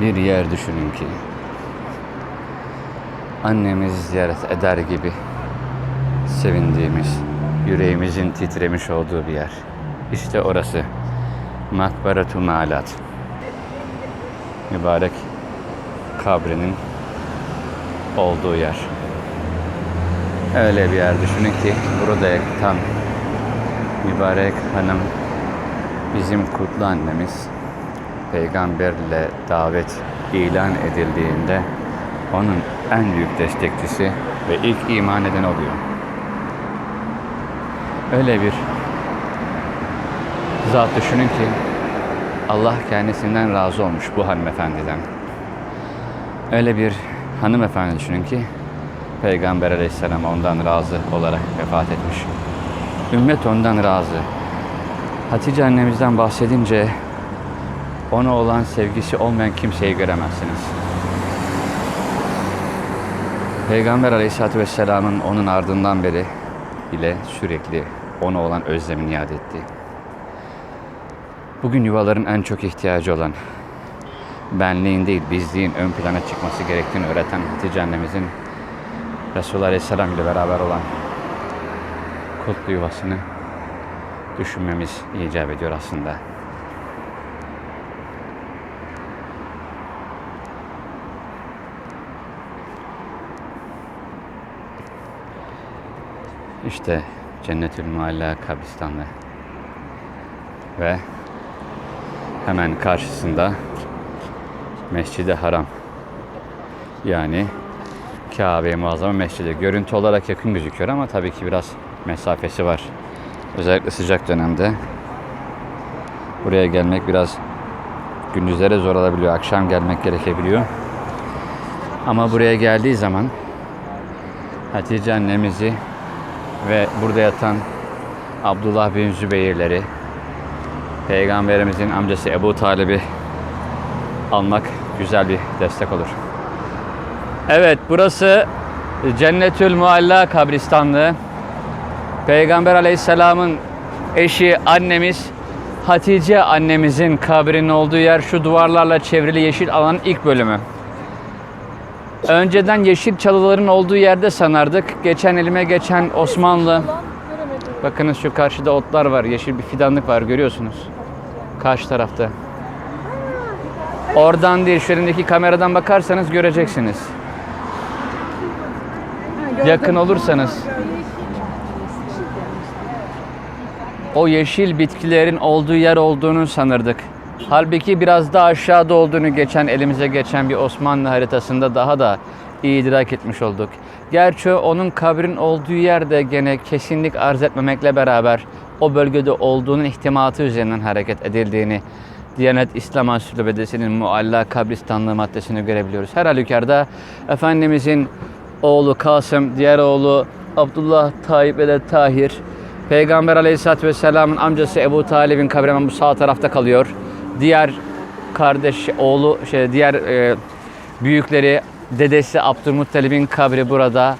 bir yer düşünün ki annemizi ziyaret eder gibi sevindiğimiz, yüreğimizin titremiş olduğu bir yer. İşte orası. Makbaratu Malat. Mübarek kabrinin olduğu yer. Öyle bir yer düşünün ki burada yatan mübarek hanım bizim kutlu annemiz peygamberle davet ilan edildiğinde onun en büyük destekçisi ve ilk iman eden oluyor. Öyle bir zat düşünün ki Allah kendisinden razı olmuş bu hanımefendiden. Öyle bir hanımefendi düşünün ki Peygamber aleyhisselam ondan razı olarak vefat etmiş. Ümmet ondan razı. Hatice annemizden bahsedince ona olan sevgisi olmayan kimseyi göremezsiniz. Peygamber Aleyhisselatü Vesselam'ın onun ardından beri bile sürekli ona olan özlemini iade etti. Bugün yuvaların en çok ihtiyacı olan benliğin değil bizliğin ön plana çıkması gerektiğini öğreten Hatice annemizin Resulullah Aleyhisselam ile beraber olan kutlu yuvasını düşünmemiz icap ediyor aslında. İşte Cennetül Mualla kabristanlığı. Ve hemen karşısında Mescid-i Haram. Yani Kabe-i Muazzama Mescidi. Görüntü olarak yakın gözüküyor ama tabii ki biraz mesafesi var. Özellikle sıcak dönemde buraya gelmek biraz gündüzlere zor olabiliyor. Akşam gelmek gerekebiliyor. Ama buraya geldiği zaman Hatice annemizi ve burada yatan Abdullah bin Zübeyirleri Peygamberimizin amcası Ebu Talib'i almak güzel bir destek olur. Evet burası Cennetül Mualla kabristanlığı. Peygamber Aleyhisselam'ın eşi annemiz Hatice annemizin kabrinin olduğu yer şu duvarlarla çevrili yeşil alanın ilk bölümü. Önceden yeşil çalıların olduğu yerde sanardık. Geçen elime geçen Osmanlı. Bakınız şu karşıda otlar var. Yeşil bir fidanlık var görüyorsunuz. Karşı tarafta. Oradan değil şu elimdeki kameradan bakarsanız göreceksiniz. Yakın olursanız o yeşil bitkilerin olduğu yer olduğunu sanırdık. Halbuki biraz daha aşağıda olduğunu geçen elimize geçen bir Osmanlı haritasında daha da iyi idrak etmiş olduk. Gerçi onun kabrin olduğu yerde gene kesinlik arz etmemekle beraber o bölgede olduğunun ihtimatı üzerinden hareket edildiğini Diyanet İslam Ansiklopedisi'nin mualla kabristanlığı maddesini görebiliyoruz. Her halükarda Efendimizin oğlu Kasım, diğer oğlu Abdullah Tayyip de Tahir, Peygamber Aleyhisselatü Vesselam'ın amcası Ebu Talib'in kabri bu sağ tarafta kalıyor. Diğer kardeş, oğlu, şey, diğer e, büyükleri, dedesi Abdülmuttalib'in kabri burada.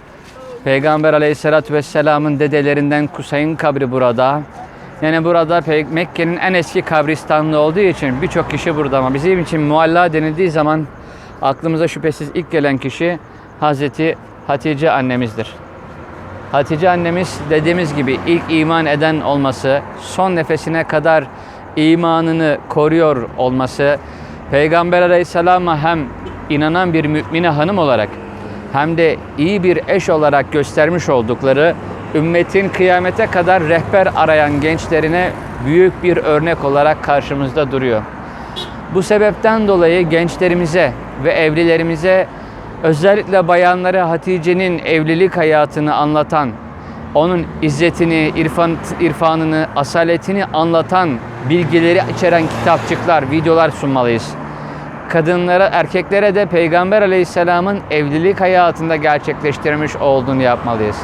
Peygamber Aleyhisselatü Vesselam'ın dedelerinden Kusay'ın kabri burada. Yani burada Mekke'nin en eski kabristanlığı olduğu için birçok kişi burada ama bizim için mualla denildiği zaman aklımıza şüphesiz ilk gelen kişi Hazreti Hatice annemizdir. Hatice annemiz dediğimiz gibi ilk iman eden olması, son nefesine kadar imanını koruyor olması, Peygamber Aleyhisselam'a hem inanan bir mümine hanım olarak hem de iyi bir eş olarak göstermiş oldukları ümmetin kıyamete kadar rehber arayan gençlerine büyük bir örnek olarak karşımızda duruyor. Bu sebepten dolayı gençlerimize ve evlilerimize özellikle bayanlara Hatice'nin evlilik hayatını anlatan, onun izzetini, irfan, irfanını, asaletini anlatan bilgileri içeren kitapçıklar, videolar sunmalıyız. Kadınlara, erkeklere de Peygamber Aleyhisselam'ın evlilik hayatında gerçekleştirmiş olduğunu yapmalıyız.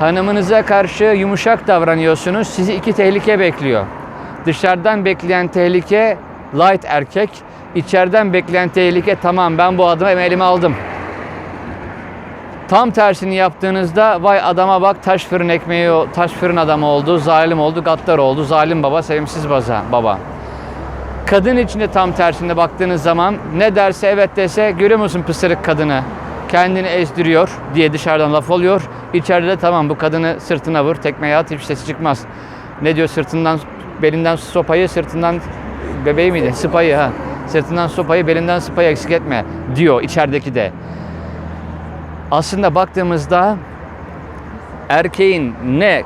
Hanımınıza karşı yumuşak davranıyorsunuz. Sizi iki tehlike bekliyor. Dışarıdan bekleyen tehlike light erkek. İçeriden bekleyen tehlike tamam ben bu adımı elime aldım. Tam tersini yaptığınızda vay adama bak taş fırın ekmeği, taş fırın adamı oldu, zalim oldu, gaddar oldu, zalim baba, sevimsiz baza, baba. Kadın içinde tam tersinde baktığınız zaman ne derse evet dese görüyor musun pısırık kadını? Kendini ezdiriyor diye dışarıdan laf oluyor. İçeride de tamam bu kadını sırtına vur, tekmeye at hiç sesi çıkmaz. Ne diyor sırtından, belinden sopayı, sırtından bebeği miydi? Sıpayı ha. Sırtından sopayı, belinden sıpayı eksik etme diyor içerideki de. Aslında baktığımızda erkeğin ne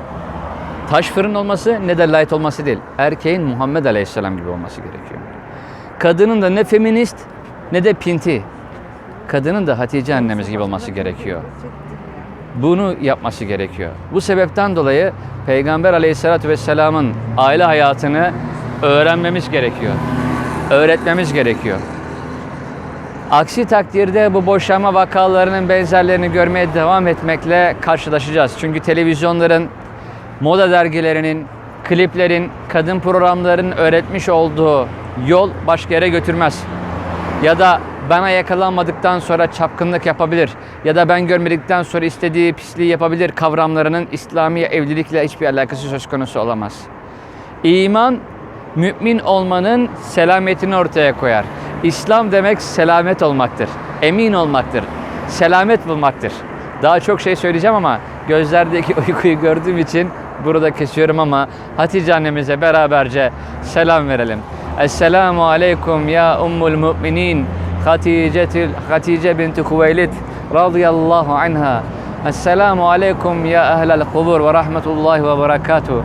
taş fırın olması ne de light olması değil. Erkeğin Muhammed Aleyhisselam gibi olması gerekiyor. Kadının da ne feminist ne de pinti. Kadının da Hatice annemiz gibi olması gerekiyor. Bunu yapması gerekiyor. Bu sebepten dolayı Peygamber Aleyhisselatü Vesselam'ın aile hayatını öğrenmemiz gerekiyor. Öğretmemiz gerekiyor. Aksi takdirde bu boşanma vakalarının benzerlerini görmeye devam etmekle karşılaşacağız. Çünkü televizyonların, moda dergilerinin, kliplerin, kadın programlarının öğretmiş olduğu yol başka yere götürmez. Ya da bana yakalanmadıktan sonra çapkınlık yapabilir ya da ben görmedikten sonra istediği pisliği yapabilir kavramlarının İslami evlilikle hiçbir alakası söz konusu olamaz. İman mümin olmanın selametini ortaya koyar. İslam demek selamet olmaktır, emin olmaktır, selamet bulmaktır. Daha çok şey söyleyeceğim ama gözlerdeki uykuyu gördüğüm için burada kesiyorum ama Hatice annemize beraberce selam verelim. Esselamu aleykum ya ummul mu'minin Haticetil Hatice binti Kuveylit radıyallahu anha. Esselamu aleykum ya ehlel kubur ve rahmetullahi ve berekatuhu.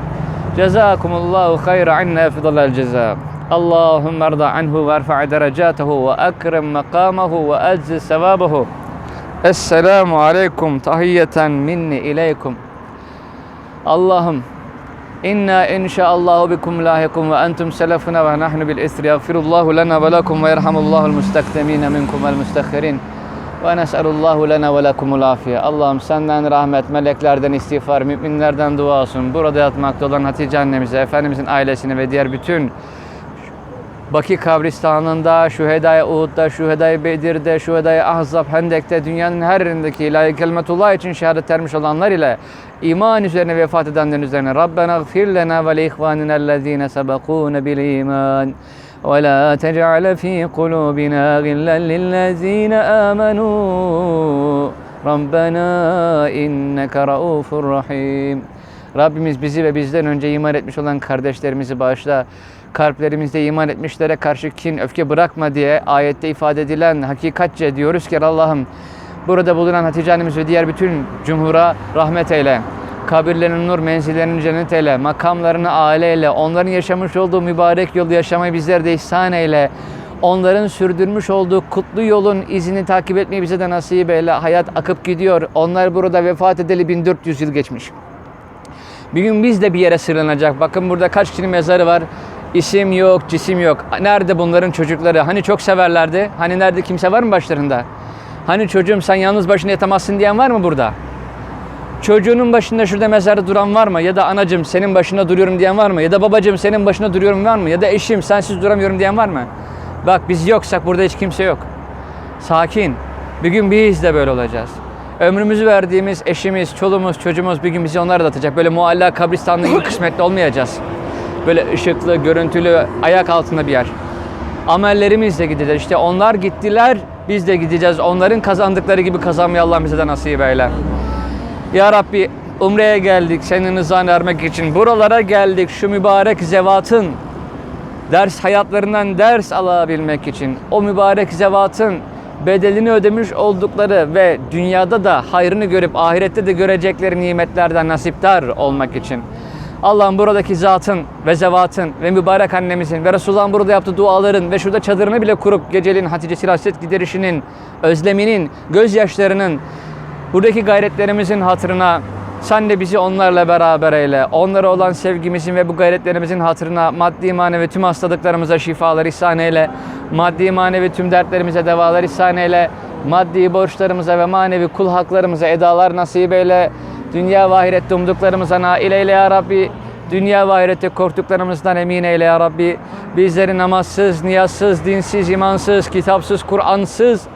Cezakumullahu hayra anna efdalel ceza. اللهم ارضى عنه وارفع درجاته وأكرم مقامه وأجز ثوابه السلام عليكم تحية مني إليكم اللهم إنا إن شاء الله بكم لاحقون وأنتم سلفنا ونحن بالإثر يغفر الله لنا ولكم ويرحم الله المستقدمين منكم والمستخرين ونسأل الله لنا ولكم العافية Allah'ım senden rahmet, meleklerden istiğfar, müminlerden dua olsun. Burada yatmakta olan Hatice annemize, Efendimizin ailesine ve diğer bütün Baki kabristanında, Şühedai Uhud'da, Şühedai Bedir'de, Şühedai Ahzab, Hendek'te dünyanın her yerindeki la kelimetullah için şehadet vermiş olanlar ile iman üzerine vefat edenlerin üzerine Rabbena gfir lena ve li ihvanina sebekûne bil iman ve la tec'ale fî kulûbina gillen lillezîne âmenû Rabbena inneke raufur rahim Rabbimiz bizi ve bizden önce iman etmiş olan kardeşlerimizi bağışla. Kalplerimizde iman etmişlere karşı kin, öfke bırakma diye ayette ifade edilen hakikatçe diyoruz ki Allah'ım burada bulunan Hatice annemiz ve diğer bütün cumhura rahmet eyle. Kabirlerinin nur, menzillerini cennet eyle. Makamlarını eyle. Onların yaşamış olduğu mübarek yolu yaşamayı bizlere de ihsan eyle. Onların sürdürmüş olduğu kutlu yolun izini takip etmeyi bize de nasip eyle. Hayat akıp gidiyor. Onlar burada vefat edeli 1400 yıl geçmiş. Bir gün biz de bir yere sırlanacak. Bakın burada kaç kişinin mezarı var. İsim yok, cisim yok. Nerede bunların çocukları? Hani çok severlerdi? Hani nerede kimse var mı başlarında? Hani çocuğum sen yalnız başına yatamazsın diyen var mı burada? Çocuğunun başında şurada mezarda duran var mı? Ya da anacım senin başına duruyorum diyen var mı? Ya da babacım senin başına duruyorum var mı? Ya da eşim sensiz duramıyorum diyen var mı? Bak biz yoksak burada hiç kimse yok. Sakin. Bir gün biz de böyle olacağız. Ömrümüzü verdiğimiz eşimiz, çoluğumuz, çocuğumuz bir gün bizi onlar da atacak. Böyle mualla kabristanlığı gibi kısmetli olmayacağız. Böyle ışıklı, görüntülü, ayak altında bir yer. Amellerimizle gideceğiz. İşte onlar gittiler, biz de gideceğiz. Onların kazandıkları gibi kazanmayı Allah bize de nasip eyle. Ya Rabbi Umre'ye geldik senin rızanı ermek için. Buralara geldik şu mübarek zevatın ders hayatlarından ders alabilmek için. O mübarek zevatın bedelini ödemiş oldukları ve dünyada da hayrını görüp ahirette de görecekleri nimetlerden nasiptar olmak için. Allah'ım buradaki zatın ve zevatın ve mübarek annemizin ve Resulullah'ın burada yaptığı duaların ve şurada çadırını bile kurup geceliğin Hatice Silaset giderişinin, özleminin, gözyaşlarının, buradaki gayretlerimizin hatırına sen de bizi onlarla beraber eyle. Onlara olan sevgimizin ve bu gayretlerimizin hatırına maddi manevi tüm hastalıklarımıza şifalar ihsan eyle. Maddi manevi tüm dertlerimize devalar ihsan eyle. Maddi borçlarımıza ve manevi kul haklarımıza edalar nasip eyle. Dünya ve ahirette umduklarımıza nail eyle ya Rabbi. Dünya ve ahirette korktuklarımızdan emin eyle ya Rabbi. Bizleri namazsız, niyazsız, dinsiz, imansız, kitapsız, Kur'ansız,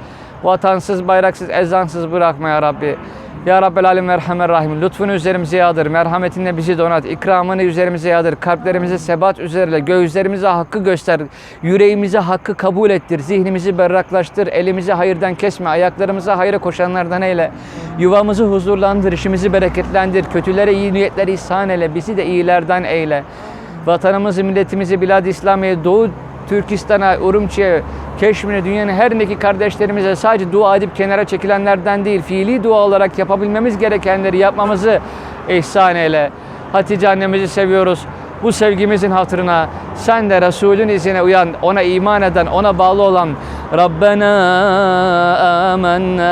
vatansız, bayraksız, ezansız bırakma ya Rabbi. Ya Rabbel Alem Merhamer Rahim. Lütfunu üzerimize yağdır. Merhametinle bizi donat. İkramını üzerimize yağdır. Kalplerimize sebat üzerine. Gözlerimize hakkı göster. Yüreğimize hakkı kabul ettir. Zihnimizi berraklaştır. Elimizi hayırdan kesme. Ayaklarımıza hayra koşanlardan eyle. Yuvamızı huzurlandır. işimizi bereketlendir. Kötülere iyi niyetler ihsan eyle. Bizi de iyilerden eyle. Vatanımızı, milletimizi, Bilad-i İslamiye, Doğu Türkistan'a, Urumçi'ye, Keşmir'e, dünyanın her neki kardeşlerimize sadece dua edip kenara çekilenlerden değil, fiili dua olarak yapabilmemiz gerekenleri yapmamızı ihsan eyle. Hatice annemizi seviyoruz. Bu sevgimizin hatırına sen de Resulün izine uyan, ona iman eden, ona bağlı olan Rabbena amennâ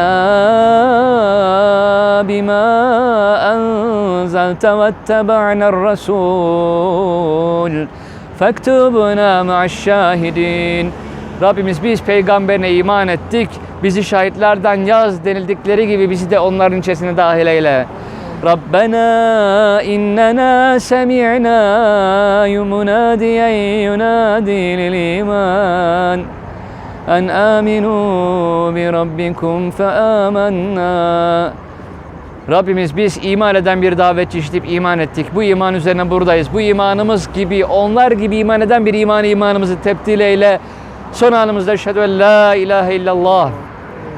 bima enzelte vettebe'ner Resul. Fektubuna ma'aş-şahidin. Rabbimiz biz peygamberine iman ettik. Bizi şahitlerden yaz denildikleri gibi bizi de onların içerisine dahil eyle. Rabbena innena semi'na yumunadiyen yunadi lil iman. En aminu bi rabbikum fe amennâ. Rabbimiz biz iman eden bir davetçi işitip iman ettik. Bu iman üzerine buradayız. Bu imanımız gibi, onlar gibi iman eden bir iman imanımızı tebdil eyle. Son anımızda eşhedü en la ilahe illallah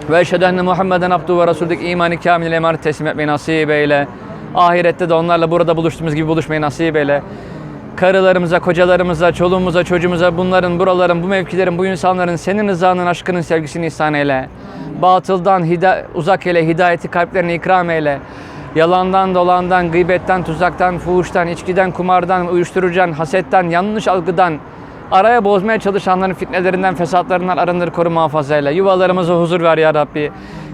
ve eşhedü enne Muhammeden abdu ve resulük imanı kamil emanet teslim etmeyi nasip eyle. Ahirette de onlarla burada buluştuğumuz gibi buluşmayı nasip eyle. Karılarımıza, kocalarımıza, çoluğumuza, çocuğumuza bunların, buraların, bu mevkilerin, bu insanların senin rızanın, aşkının, sevgisini ihsan eyle. Batıldan uzak eyle, hidayeti kalplerine ikram eyle. Yalandan, dolandan, gıybetten, tuzaktan, fuhuştan, içkiden, kumardan, uyuşturucudan, hasetten, yanlış algıdan, araya bozmaya çalışanların fitnelerinden, fesatlarından arındır, koru muhafaza eyle. Yuvalarımıza huzur ver ya Rabbi.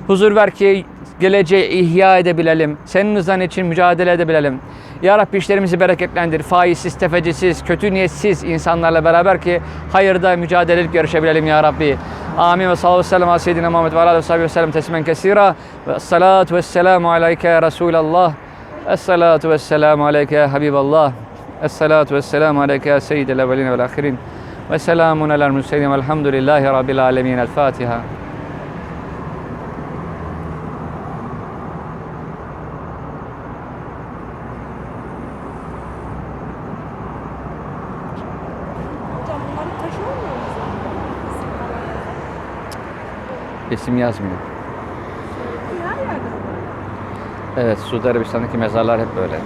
Huzur ver ki geleceği ihya edebilelim. Senin rızan için mücadele edebilelim. Ya Rabbi işlerimizi bereketlendir. Faizsiz, tefecisiz, kötü niyetsiz insanlarla beraber ki hayırda mücadele edip yarışabilelim ya Rabbi. Amin ve sallallahu aleyhi ve sellem seyyidina Muhammed ve aleyhi ve sellem teslimen kesira. Ve salatu ve selamu aleyke Resulallah. Ve selamu aleyke Habiballah. Esselatu ve selamu aleyke ya seyyidel evvelin vel ahirin. Ve selamun alel mürselin velhamdülillahi rabbil alemin. El Fatiha. İsim yazmıyor. Evet, Suudi Arabistan'daki mezarlar hep böyle.